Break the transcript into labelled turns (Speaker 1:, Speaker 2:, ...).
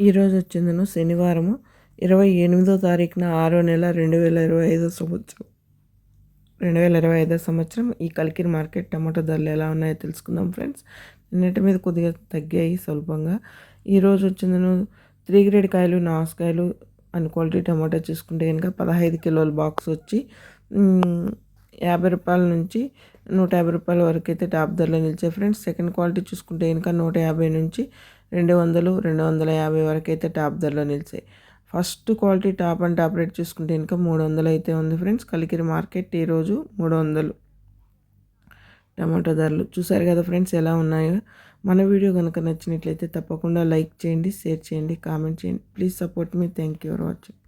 Speaker 1: ఈరోజు వచ్చిందను శనివారము ఇరవై ఎనిమిదో తారీఖున ఆరో నెల రెండు వేల ఇరవై ఐదో సంవత్సరం. రెండు వేల ఇరవై ఐదో సంవత్సరం ఈ కలికిరి మార్కెట్ టమాటో ధరలు ఎలా ఉన్నాయో తెలుసుకుందాం ఫ్రెండ్స్. నిన్నటి మీద కొద్దిగా తగ్గాయి స్వల్పంగా. ఈరోజు వచ్చిందను త్రీ గ్రేడ్ కాయలు నాసుకాయలు అండ్ క్వాలిటీ టమాటా చూసుకుంటే కనుక పదహైదు కిలోల బాక్స్ వచ్చి యాభై రూపాయల నుంచి నూట యాభై రూపాయల వరకు అయితే టాప్ ధరలో నిలిచాయి ఫ్రెండ్స్. సెకండ్ క్వాలిటీ చూసుకుంటే కనుక నూట యాభై నుంచి రెండు వందలు రెండు వందల యాభై వరకు అయితే టాప్ ధరలో నిలిచాయి. First quality top and top rate చూసుకుంటే ఇంకా మూడు వందలు అయితే ఉంది ఫ్రెండ్స్. కలికిరి మార్కెట్ ఈరోజు మూడు వందలు. టమాటో ధరలు చూసారు కదా ఫ్రెండ్స్ ఎలా ఉన్నాయో. మన వీడియో కనుక నచ్చినట్లయితే తప్పకుండా లైక్ చేయండి షేర్ చేయండి కామెంట్ చేయండి. Please support me. Thank you for watching.